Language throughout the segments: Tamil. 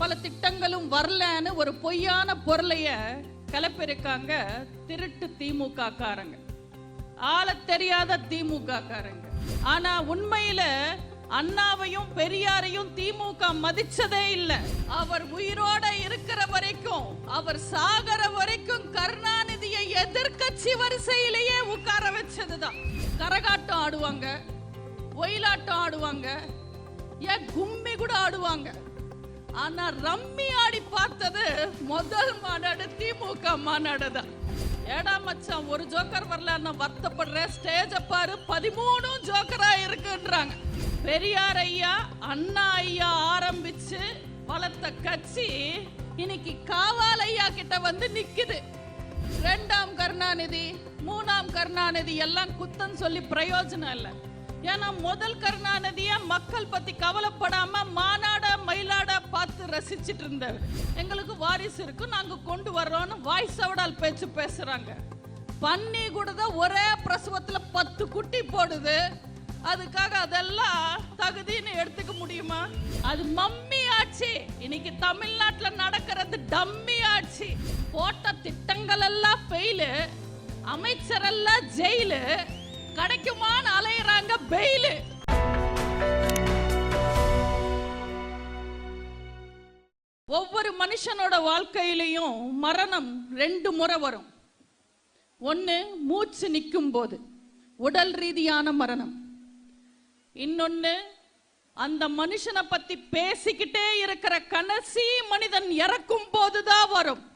பல திட்டங்களும் வரலன்னு ஒரு பொய்யான பொருளைய கலப்பிருக்காங்க திருட்டு திமுக காரங்க ஆள தெரியாத திமுக காரங்க ஆனா உண்மையில அண்ணாவையும் பெரியாரையும் திமுக மதிச்சதே இல்ல. அவர் உயிரோட இருக்கிற வரைக்கும் அவர் சாகர வரைக்கும் கருணாநிதியை எதிர்க்கட்சி வரிசையிலேயே உட்கார வச்சதுதான். கரகாட்டம் ஆடுவாங்க ஒயிலாட்டம் ஆடுவாங்க ஏன் கும்மி கூட ஆடுவாங்க. ஆனா ரம்மி ஆடி பார்த்தது முதல் மாநாடு திமுக மாநாடு தான் ஏடா மச்சான் ஒரு ஜோக்கர் வரலன்னு வருத்தப்படுறேன் ஸ்டேஜ பாரு பதிமூணும் ஜோக்கரா இருக்குன்றாங்க. பெரியார் ஐயா அண்ணா ஐயா ஆரம்பிச்சு வளர்த்த கட்சி இன்னைக்கு காவால் ஐயா கிட்ட வந்து நிக்குது. ரெண்டாம் கருணாநிதி மூணாம் கருணாநிதி எல்லாம் குத்தம் சொல்லி பிரயோஜனம் இல்லை. ஏன்னா முதல் கருணாநிதியை மக்கள் பத்தி கவலைப்படாம மா ரசிச்சிட்டு இருந்தவர் எங்களுக்கு வாரிசு இருக்கு நாங்க கொண்டு வர்றோம்னு வாய்ஸ் அவடால் பேச்சு பேசுறாங்க. பன்னி கூட தான் ஒரே பிரசவத்துல பத்து குட்டி போடுது. அதுக்காக அதெல்லாம் தகுதின்னு எடுத்துக்க முடியுமா? அது மம்மி ஆட்சி. இன்னைக்கு தமிழ்நாட்டுல நடக்கிறது டம்மி ஆட்சி. போட்ட திட்டங்கள் எல்லாம் ஃபெயிலு அமைச்சரெல்லாம் ஜெயிலு கிடைக்குமான்னு அலையுறாங்க பெயிலு ஒவ்வொரு மனுஷனோட வாழ்க்கையிலையும் மரணம் ரெண்டு முறை வரும். ஒன்று மூச்சு நிற்கும் போது உடல் ரீதியான மரணம். இன்னொன்று அந்த மனுஷனை பத்தி பேசிக்கிட்டே இருக்கிற கடைசி மனிதன் இறக்கும் போதுதான் வரும்.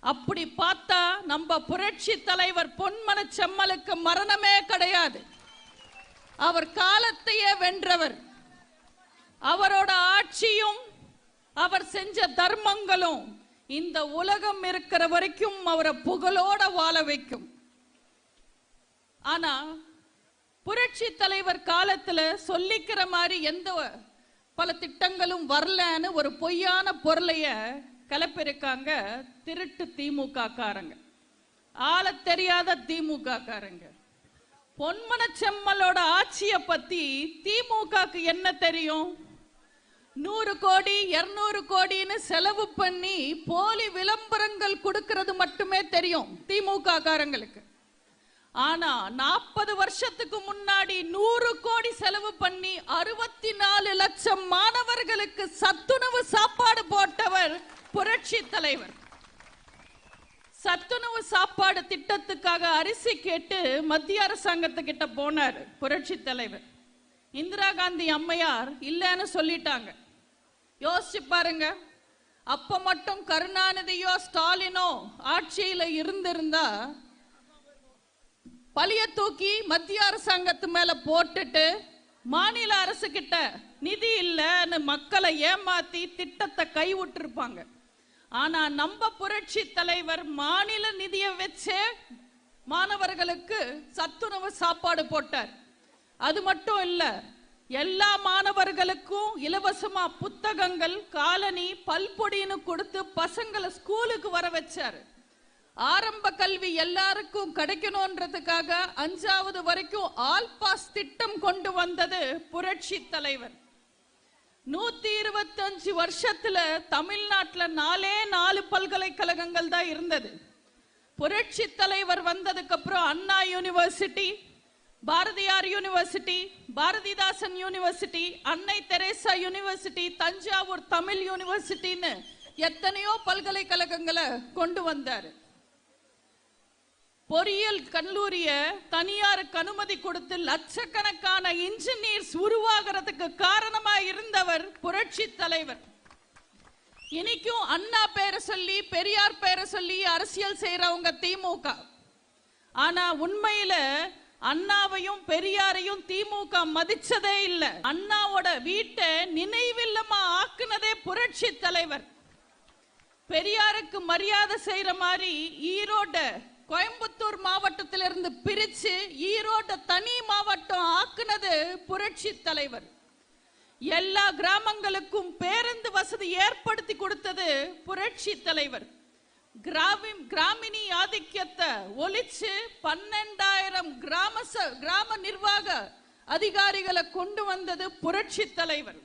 அப்படி பார்த்தா நம்ம புரட்சி தலைவர் பொன்மன செம்மலுக்கு மரணமே கிடையாது. அவர் காலத்தையே வென்றவர். அவரோட ஆட்சியும் அவர் செஞ்ச தர்மங்களும் இந்த உலகம் இருக்கிற வரைக்கும் அவரை புகழோட வாழ வைக்கும். ஆனா புரட்சி தலைவர் காலத்துல சொல்லிக்கிற மாதிரி எந்த பல திட்டங்களும் வரலன்னு ஒரு பொய்யான பொருளைய கலப்பிருக்காங்க திருட்டு திமுக காரங்க ஆள தெரியாத திமுக காரங்க பொன்மன செம்மலோட ஆட்சியை பத்தி திமுகக்கு என்ன தெரியும்? நூறு கோடி இருநூறு கோடின்னு செலவு பண்ணி போலி விளம்பரங்கள் கொடுக்கறது மட்டுமே தெரியும் திமுக காரங்களுக்கு. ஆனா நாற்பது வருஷத்துக்கு முன்னாடி நூறு கோடி செலவு பண்ணி அறுபத்தி நாலு லட்சம் மாணவர்களுக்கு சத்துணவு சாப்பாடு போட்டவர் புரட்சி தலைவர். சத்துணவு சாப்பாடு திட்டத்துக்காக அரிசி கேட்டு மத்திய அரசாங்கத்துக்கிட்ட போனார் புரட்சி தலைவர். இந்திரா காந்தி அம்மையார் இல்லைன்னு சொல்லிட்டாங்க. யோசிச்சு பாருங்க. அப்ப மட்டும் கருணாநிதியோ ஸ்டாலினோ ஆட்சியில இருந்திருந்தா பழிய தூக்கி மத்திய அரசாங்கத்து மேல போட்டுட்டு மாநில அரசு கிட்ட நிதி இல்லைன்னு மக்களை ஏமாத்தி திட்டத்தை கைவிட்டிருப்பாங்க. ஆனா நம்ம புரட்சி தலைவர் மாநில நிதியை வச்சே மாணவர்களுக்கு சத்துணவு சாப்பாடு போட்டார். அது மட்டும் இல்லை எல்லா மாணவர்களுக்கும் இலவசமா புத்தகங்கள் காலனி பல்பொடின்னு கொடுத்து பசங்களை ஸ்கூலுக்கு வர வச்சாரு. ஆரம்ப கல்வி எல்லாருக்கும் கிடைக்கணும்ன்றதுக்காக அஞ்சாவது வரைக்கும் ஆல் பாஸ் திட்டம் கொண்டு வந்தது புரட்சி தலைவர். நூத்தி இருபத்தஞ்சு வருஷத்துல தமிழ்நாட்டில் நாலே நாலு பல்கலைக்கழகங்கள் தான் இருந்தது. புரட்சி தலைவர் வந்ததுக்கு அப்புறம் Anna university Bharathiyar university Bharathidasan university Annai Teresa university Thanjavur Tamil யூனிவர்சிட்டின்னு எத்தனையோ பல்கலைக்கழகங்களை கொண்டு வந்தாரு. பொறியியல் கல்லூரிய தனியாருக்கு அனுமதி கொடுத்து லட்சக்கணக்கான இன்ஜினியர்ஸ் உருவாகிறதுக்கு காரணமா இருந்தவர் புரட்சி தலைவர். இன்னைக்கும் அண்ணா பேரை சொல்லி பெரியார் பேரை சொல்லி அரசியல் செய்யறவங்க திமுக ஆனா உண்மையில அண்ணாவையும் பெரியாரையும் திமுக மதிச்சதே இல்ல. அண்ணாவோட வீட்டை நினைவில்லமா ஆக்குனதே புரட்சி தலைவர். பெரியாருக்கு மரியாதை செய்யற மாதிரி ஈரோட கோயம்புத்தூர் மாவட்டத்திலிருந்து பிரிச்சு ஈரோட தனி மாவட்டம் ஆக்குனது புரட்சி தலைவர். எல்லா கிராமங்களுக்கும் பேருந்து வசதி ஏற்படுத்தி கொடுத்தது புரட்சி தலைவர். கிராமி கிராமினி ஆதிக்கத்தை ஒழிச்சு பன்னெண்டாயிரம் கிராம ச- கிராம நிர்வாக அதிகாரிகளை கொண்டு வந்தது புரட்சி தலைவர்.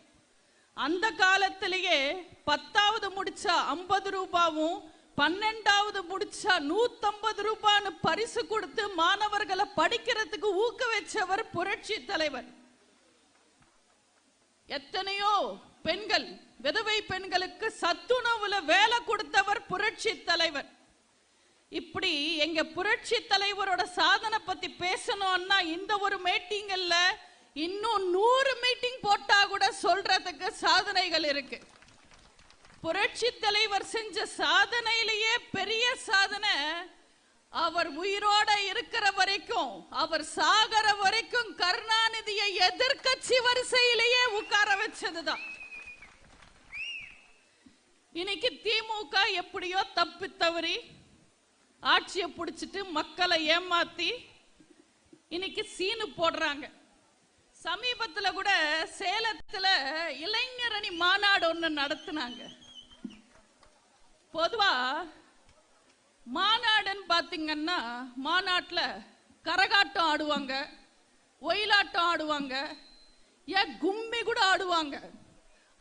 அந்த காலத்திலேயே பத்தாவது முடிச்சா ஐம்பது ரூபாவும் பன்னெண்டாவது முடிச்சா நூத்தம்பது ரூபான்னு பரிசு கொடுத்து மாணவர்களை படிக்கிறதுக்கு ஊக்க வச்சவர் புரட்சி தலைவர். எத்தனையோ பெண்கள் விதவை பெண்களுக்கு சத்துணவுல வேலை கொடுத்தவர் புரட்சி தலைவர். இப்படி எங்க புரட்சி தலைவரோட சாதனை பத்தி பேசணும்னா இந்த ஒரு மீட்டிங்ல இன்னும் நூறு மீட்டிங் போட்டா கூட சொல்றதுக்கு சாதனைகள் இருக்கு. புரட்சி தலைவர் செஞ்ச சாதனையிலேயே பெரிய சாதனை அவர் உயிரோட இருக்கிற வரைக்கும் அவர் சாகர வரைக்கும் கருணாநிதியை எதிர்க்கட்சி வரிசையிலேயே உட்கார வச்சதுதான். இன்னைக்கு திமுக எப்படியோ தப்பி தவறி ஆட்சியை பிடிச்சிட்டு மக்களை ஏமாத்தி இன்னைக்கு சீனு போடுறாங்க. சமீபத்தில் கூட சேலத்தில் இளைஞரணி மாநாடு ஒன்று நடத்தினாங்க. பொதுவா மாநாடுன்னு பார்த்தீங்கன்னா மாநாட்டில் கரகாட்டம் ஆடுவாங்க ஒயிலாட்டம் ஆடுவாங்க ஏன் கும்மி கூட ஆடுவாங்க.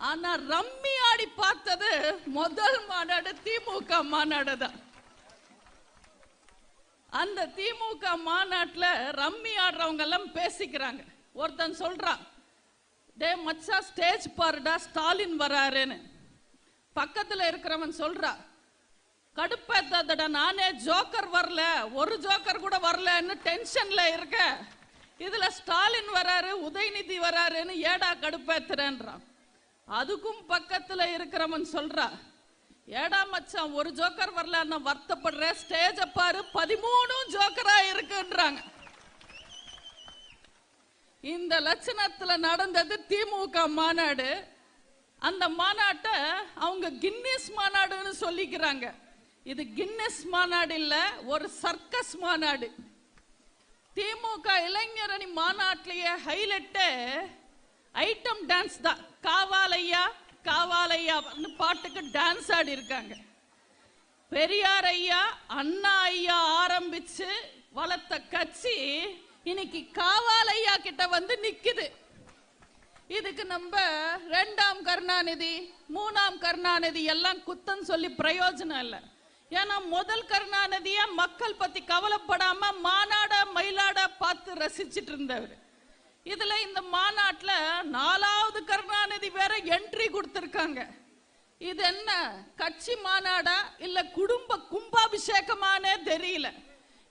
ஆனா ரம்மி ஆடி பார்த்தது முதல் மாநாடு திமுக மாநாடு தான் அந்த திமுக மாநாட்டில் ரம்மி ஆடுறவங்க எல்லாம் பேசிக்கிறாங்க. ஒருத்தன் சொல்றான் டே மச்சா ஸ்டேஜ் பாருடா ஸ்டாலின் வராருன்னு. பக்கத்தில் இருக்கிறவன் சொல்றான் கடுப்பேத்தாதடா நானே ஜோக்கர் வரல ஒரு ஜோக்கர் கூட வரலன்னு டென்ஷன்ல இருக்க. இதுல ஸ்டாலின் வராரு உதயநிதி வராருன்னு ஏடா கடுப்பேத்துறேன்றான். அதுக்கும் பக்கத்துல இருக்கிறவன் சொல்றா ஏடா மச்சான் ஒரு ஜோக்கர் வரலன்னு வருத்தப்படுற? ஸ்டேஜ பாரு பதிமூணும் ஜோக்கரா இருக்குன்றாங்க. இந்த லட்சணத்துல நடந்தது திமுக மாநாடு. அந்த மாநாட்டை அவங்க கின்னஸ் மாநாடுன்னு சொல்லிக்கிறாங்க. இது கின்னஸ் மாநாடு இல்ல ஒரு சர்க்கஸ் மாநாடு. திமுக இளைஞரணி மாநாட்டிலேயே ஹைலைட்டு ஐட்டம் டான்ஸ் தான் காவாலையா காவாலையா பாட்டுக்கு டான்ஸ் ஆடி இருக்காங்க. பெரியார் ஐயா அண்ணா ஐயா ஆரம்பிச்சு வளர்த்த கட்சி இன்னைக்கு காவாலையா கிட்ட வந்து நிக்குது. இதுக்கு நம்ம ரெண்டாம் கருணாநிதி மூணாம் கருணாநிதி எல்லாம் குத்தம் சொல்லி பிரயோஜனம் இல்லை. ஏன்னா முதல் கருணாநிதியா மக்கள் பத்தி கவலைப்படாம மாநாட மயிலாட பார்த்து ரசிச்சிட்டு இருந்தவர். இதுல இந்த மாநாட்டில் நாலாவது கருணாநிதி வேற என்ட்ரி கொடுத்துருக்காங்க. இது என்ன கட்சி மாநாடா இல்ல குடும்ப கும்பாபிஷேகமானே தெரியல.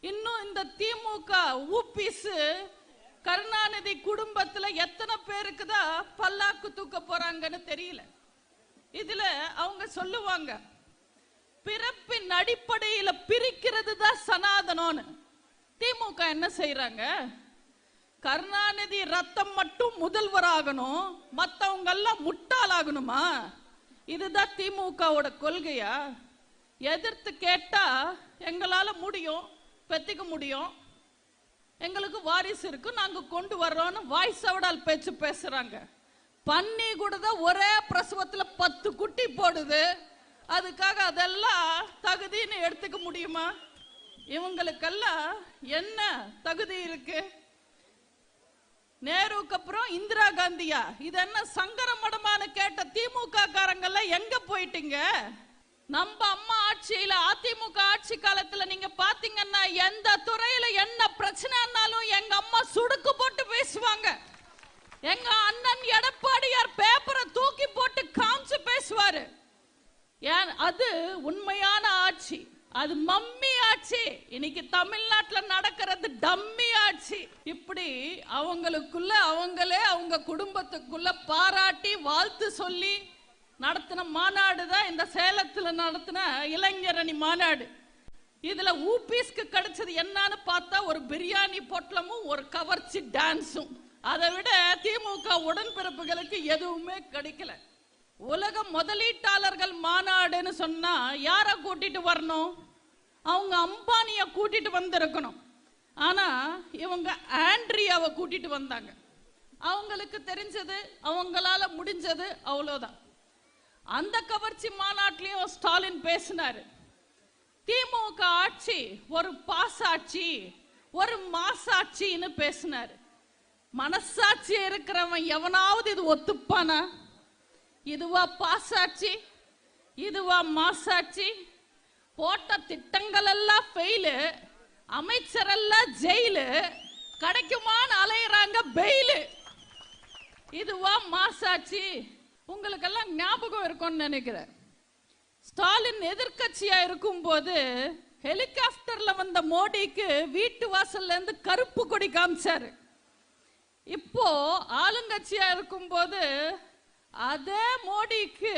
இன்னும் இந்த திமுக ஊபிஸ் கருணாநிதி குடும்பத்துல எத்தனை பேருக்கு தான் பல்லாக்கு தூக்க போறாங்கன்னு தெரியல. இதுல அவங்க சொல்லுவாங்க பிறப்பின் அடிப்படையில பிரிக்கிறது தான் சனாதனம்னு. திமுக என்ன செய்யறாங்க கருணாநிதி ரத்தம் மட்டும் முதல்வராகணும் மத்தவங்க எல்லாம் முட்டாளாகணுமா? இதுதான் திமுகவோட கொள்கையா? எதிர்த்து கேட்டா எங்களால முடியும் பெத்திக்க முடியும். எங்களுக்கு வாரிசு இருக்கு நாங்க கொண்டு வர்றோம்னு வாய்ஸ் அவடால் பேச்சு பேசுறாங்க. பன்னி கூட தான் ஒரே பிரசவத்துல பத்து குட்டி போடுது. அதுக்காக அதெல்லாம் தகுதின்னு எடுத்துக்க முடியுமா? இவங்களுக்கெல்லாம் என்ன தகுதி இருக்கு? நேருக்கு அப்புறம் இந்திரா காந்தியா. இது என்ன சங்கர மடமான கேட்ட திமுக காரங்கள்ல எங்க போயிட்டீங்க? நம்ம அம்மா ஆட்சியில அதிமுக ஆட்சி காலத்துல நீங்க பாத்தீங்கன்னா எந்த துறையில என்ன பிரச்சனைனாலும் எங்க அம்மா சுடுக்கு போட்டு பேசுவாங்க. எங்க அண்ணன் எடப்பாடியார் பேப்பரை தூக்கி போட்டு காமிச்சு பேசுவாரு. ஏன் அது உண்மையான ஆட்சி. அது மம்மி ஆட்சி. இன்னைக்கு தமிழ்நாட்டில் நடக்கிறது டம்மி ஆட்சி. இப்படி அவங்களுக்குள்ள அவங்களே அவங்க குடும்பத்துக்குள்ள பாராட்டி வாழ்த்து சொல்லி நடத்தின மாநாடு தான் இந்த சேலத்தில் நடத்தின இளைஞரணி மாநாடு. இதுல ஊபிஸ்க்கு கிடைச்சது என்னன்னு பார்த்தா ஒரு பிரியாணி பொட்டலமும் ஒரு கவர்ச்சி டான்ஸும். அதை விட திமுக உடன்பிறப்புகளுக்கு எதுவுமே கிடைக்கல. உலக முதலீட்டாளர்கள் மாநாடுன்னு சொன்னா யார கூட்டிட்டு வரணும்? அவங்க அம்பானிய கூட்டிட்டு வந்திருக்கணும். ஆனா இவங்க ஆண்ட்ரியாவை கூட்டிட்டு வந்தாங்க. அவங்களுக்கு தெரிஞ்சது அவங்களால முடிஞ்சது அவ்வளோதான் அந்த கவர்ச்சி மாநாட்டிலையும் ஸ்டாலின் பேசினாரு. திமுக ஆட்சி ஒரு பாசாட்சி ஒரு மாசாட்சின்னு பேசினாரு. மனசாட்சி இருக்கிறவன் எவனாவது இது ஒத்துப்பானா? இதுவா பாசாட்சி இதுவா மாசாட்சி போட்ட திட்டங்கள் எல்லாம் ஃபெயிலு அமைச்சரெல்லாம் ஜெயிலு கிடைக்குமான்னு அலையிறாங்க பெயிலு. இதுவா மாசாட்சி உங்களுக்கெல்லாம் ஞாபகம் இருக்கும்னு நினைக்கிறேன். ஸ்டாலின் எதிர்க்கட்சியா இருக்கும்போது ஹெலிகாப்டர்ல வந்த மோடிக்கு வீட்டு வாசல்ல இருந்து கருப்பு கொடி காமிச்சாரு. இப்போ ஆளுங்கட்சியா இருக்கும்போது அதே மோடிக்கு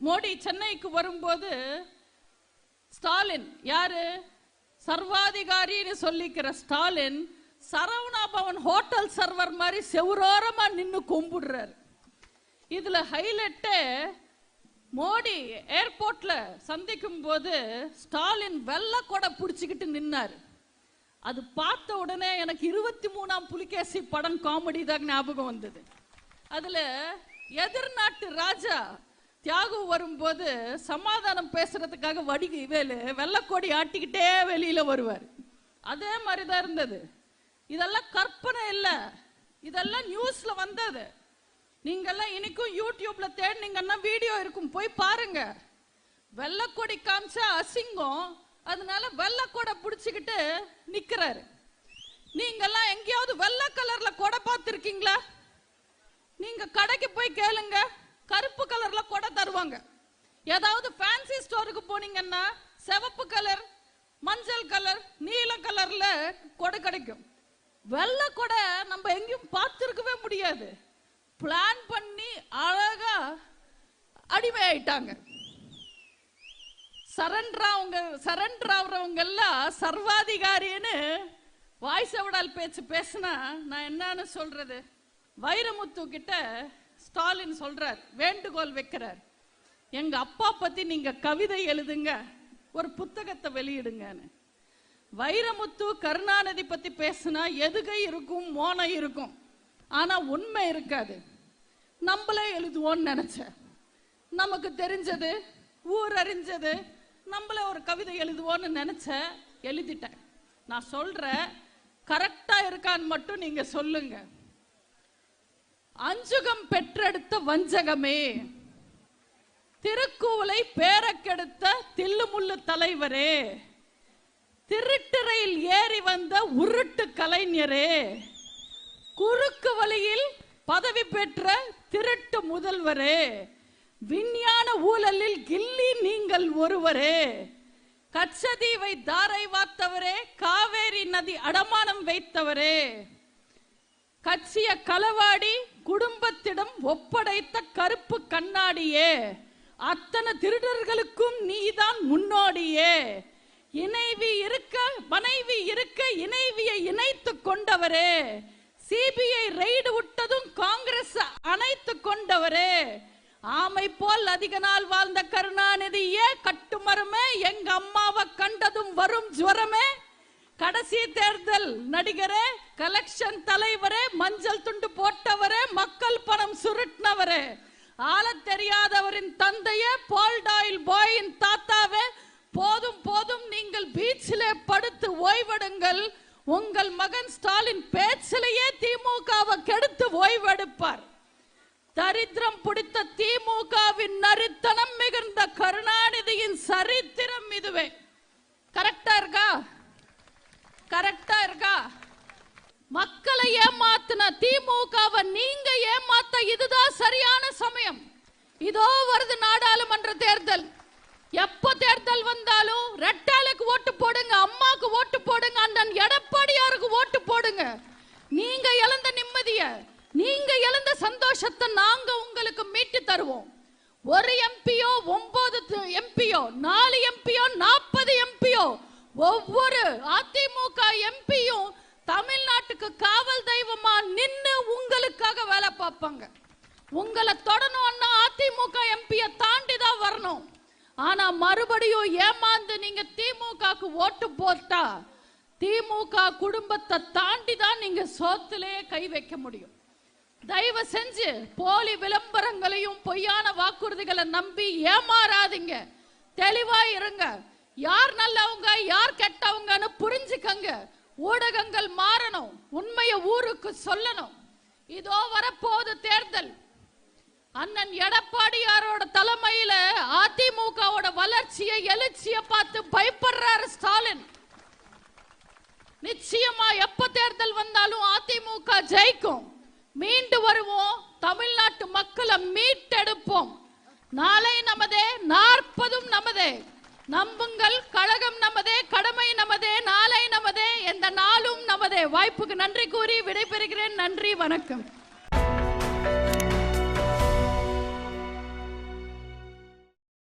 மோடி சென்னைக்கு வரும்போது ஸ்டாலின் யாரு? சர்வாதிகாரின்னு சொல்லிக்கிற ஸ்டாலின் சரவணா பவன் ஹோட்டல் சர்வர் மாதிரி செவரோரமா நின்று கும்பிடுறாரு. இதுல ஹைலைட்டு மோடி ஏர்போர்ட்ல சந்திக்கும் போது ஸ்டாலின் வெள்ள கொடை பிடிச்சிக்கிட்டு நின்னார். அது பார்த்த உடனே எனக்கு இருபத்தி மூணாம் புலிகேசி படம் காமெடி தான் ஞாபகம் வந்தது. அதுல எதிர்நாட்டு ராஜா தியாகு வரும்போது சமாதானம் பேசுறதுக்காக வடி வேலு வெள்ளக்கோடி ஆட்டிக்கிட்டே வெளியில வருவார். அதே மாதிரி தான் இருந்தது. இதெல்லாம் கற்பனை இல்லை. இதெல்லாம் நியூஸ்ல வந்தது. நீங்கெல்லாம் இன்னைக்கும் யூடியூப்ல தேடினீங்கன்னா வீடியோ இருக்கும். போய் பாருங்க. வெள்ளக்கொடி காமிச்சா அசிங்கம். அதனால வெள்ளக்கொடை பிடிச்சிக்கிட்டு நிக்கிறாரு. நீங்கெல்லாம் எங்கேயாவது வெள்ளை கலர்ல கொடை பார்த்துருக்கீங்களா? நீங்க கடைக்கு போய் கேளுங்க. கருப்பு கலர்ல கொடை தருவாங்க. ஏதாவது ஃபேன்சி ஸ்டோருக்கு போனீங்கன்னா சிவப்பு கலர் மஞ்சள் கலர் நீல கலர்ல கொடை கிடைக்கும். வெள்ளை கொடை நம்ம எங்கேயும் பார்த்துருக்கவே முடியாது. பிளான் பண்ணி அழகா அடிமை ஆயிட்டாங்க சரண்டர் அவங்க சரண்டர் ஆகுறவங்க எல்லாம் சர்வாதிகாரின்னு வாய்ஸ் விடால் பேச்சு பேசினா நான் என்னன்னு சொல்றது? வைரமுத்து கிட்ட ஸ்டாலின் சொல்றார் வேண்டுகோள் வைக்கிறார். எங்க அப்பா பத்தி நீங்க கவிதை எழுதுங்க ஒரு புத்தகத்தை வெளியிடுங்கன்னு. வைரமுத்து கருணாநிதி பத்தி பேசினா எதுகை இருக்கும் மோனை இருக்கும். ஆனா உண்மை இருக்காது. நம்மளே எழுதுவோம்னு நினைச்சேன். நமக்கு தெரிஞ்சது ஊர் அறிஞ்சது நம்மளே ஒரு கவிதை எழுதுவோன்னு நினைச்சேன் எழுதிட்டேன். நான் சொல்ற கரெக்டா இருக்கான்னு மட்டும் நீங்க சொல்லுங்க. அஞ்சுகம் பெற்றெடுத்த வஞ்சகமே. திருக்கூலை பேரக்கெடுத்த தில்லுமுள்ளு தலைவரே. திருட்டுறையில் ஏறி வந்த உருட்டு கலைஞரே. குறுக்கு வழியில் பதவி பெற்ற திருட்டு முதல்வரே. விஞ்ஞான ஊழலில் கில்லி நீங்கள் ஒருவரே. கச்சதீவை தாரை வாத்தவரே காவேரி நதி அடமானம் வைத்தவரே. கட்சிய களவாடி குடும்பத்திடம் ஒப்படைத்த கருப்பு கண்ணாடியே. அத்தனை திருடர்களுக்கும் நீதான் முன்னோடியே. இணைவி இருக்க மனைவி இருக்க இணைவியை இணைத்து கொண்டவரே. சிபிஐ ரெய்டு விட்டதும் காங்கிரஸ் அணைத்து கொண்டவரே. ஆமை போல் அதிக நாள் வாழ்ந்த கருணாநிதியே கட்டுமரமே எங்க அம்மாவை கண்டதும் வரும் ஜுவரமே. கடைசி தேர்தல் நடிகரே கலெக்ஷன் தலைவரே மஞ்சள் துண்டு போட்டவரே மக்கள் பணம் சுருட்டினவரே. ஆள தெரியாதவரின் தந்தையே போல்டாயில் பாயின் தாத்தாவே போதும் போதும் நீங்கள் பீச்சிலே படுத்து ஓய்வெடுங்கள். உங்கள் மகன் ஸ்டாலின் பேச்சிலேயே திமுகவை கெடுத்து ஓய்வெடுப்பார். தரித்திரம் பிடித்த திமுகவின் நரித்தனம் மிகுந்த கருணாநிதியின் சரித்திரம் இதுவே. கரெக்டா இருக்கா? கரெக்டா இருக்கா? மக்களை ஏமாத்தின திமுகவை நீங்க ஏமாத்த இதுதான் சரியான சமயம். இதோ வருது நாடாளுமன்ற தேர்தல். எப்ப தேர்தல் வந்தாலும் ரெட்டாளுக்கு ஓட்டு போடுங்க அம்மாக்கு ஓட்டு போடுங்க அண்ணன் எடப்பாடியாருக்கு ஓட்டு போடுங்க நீங்க இழந்த நிம்மதிய நீங்க இழந்த சந்தோஷத்தை நாங்க உங்களுக்கு மீட்டு தருவோம் ஒரு எம்பியோ ஒன்பது எம்பியோ நாலு எம்பியோ நாற்பது எம்பியோ ஒவ்வொரு அதிமுக எம்பியும் தமிழ்நாட்டுக்கு காவல் தெய்வமா நின்னு உங்களுக்காக வேலை பார்ப்பாங்க உங்களை தொடணும்னா அதிமுக எம்பிய தாண்டி தான் வரணும் ஆனா மறுபடியும் ஏமாந்து நீங்க திமுகக்கு ஓட்டு போட்டா திமுக குடும்பத்தை தாண்டி தான் நீங்க சோத்திலே கை வைக்க முடியும். தயவு செஞ்சு போலி விளம்பரங்களையும் பொய்யான வாக்குறுதிகளை நம்பி ஏமாறாதீங்க. தெளிவா இருங்க. யார் நல்லவங்க யார் கெட்டவங்கன்னு புரிஞ்சுக்கங்க. ஊடகங்கள் மாறணும். உண்மையை ஊருக்கு சொல்லணும். இதோ வரப்போகுது தேர்தல். அண்ணன் எடப்பாடியாரோட தலைமையில அதிமுகவோட வளர்ச்சியை எழுச்சிய பார்த்து பயப்படுறாரு ஸ்டாலின். நிச்சயமா எப்ப தேர்தல் வந்தாலும் அதிமுக ஜெயிக்கும். மீண்டு வருவோம். தமிழ்நாட்டு மக்களை மீட்டெடுப்போம். நாளை நமதே நாற்பதும் நமதே. நம்புங்கள் கழகம் நமதே கடமை நமதே நாளை நமதே. எந்த நாளும் நமதே. வாய்ப்புக்கு நன்றி கூறி விடைபெறுகிறேன். நன்றி வணக்கம்.